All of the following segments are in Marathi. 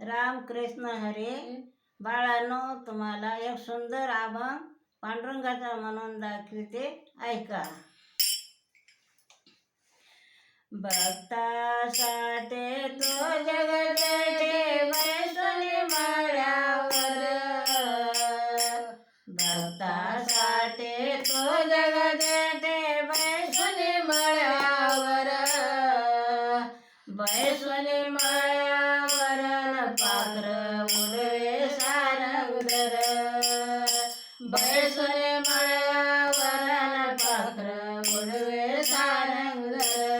राम कृष्ण हरे. बाळांनो तुम्हाला एक सुंदर अभंग पांडुरंगाचा म्हणून दाखविते. ऐका. भक्तासाठी तो बैसुनी माळ्यावर न पाखर उडवे सारंगधर बैसुनी माळ्यावर न पात्र उडवे सार सारंगधर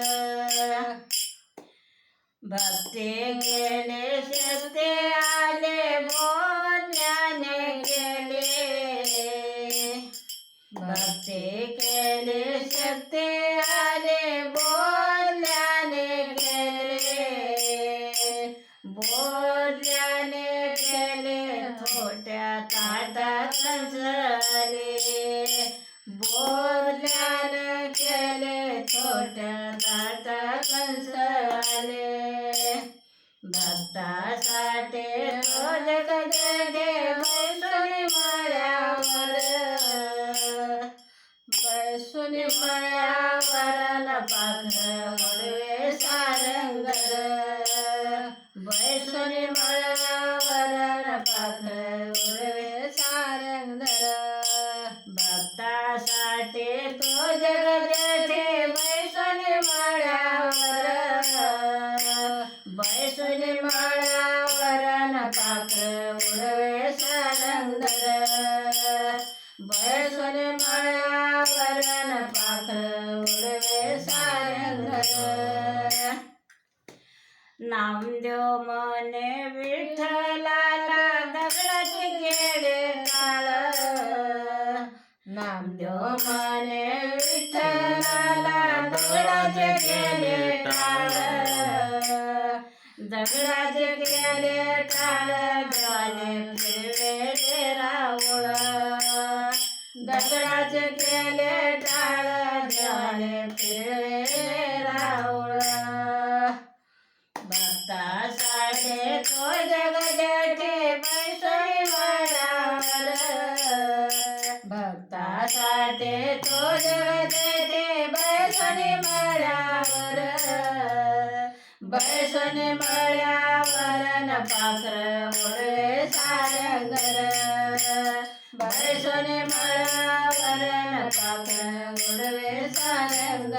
भक्ती केले शक्ती आले बोलण्याने गेले भक्ती केले शक्ती काटात ताटात कंसले केले छोट्या ताटात कंसले भक्तासाठी तो जग जगे बैसुनी माळ्यावर. बैसुनी मळावरण माळ्यावर न उडवे सारंगर बैसुनी माळ्यावर न पाखर उडवे सारंगर नामदेव मने विठ्ठलाला दगडाचे केले टाळ नामदेव मने विठ्ठलाला दगडाचे केले टाळ दगडाचे केले टाळ जाने फिरवेले रावळ दगडाचे केले टाळ जाने फिरवेले रावळ भक्तासाठी तो जग जेठे बैसळी माळावर भक्तासाठी तो जग जेठे बैसळी माळावर बैसणी माळ्यावर न पाखर उडवे सारंगर बैसणी माळ्यावर न पाखर उडवे सारंगर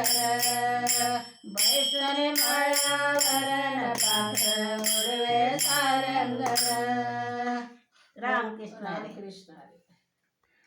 बैसणी माळ्यावर न पाखर उडवे सारंगर रामकृष्ण हरी. कृष्ण. हरी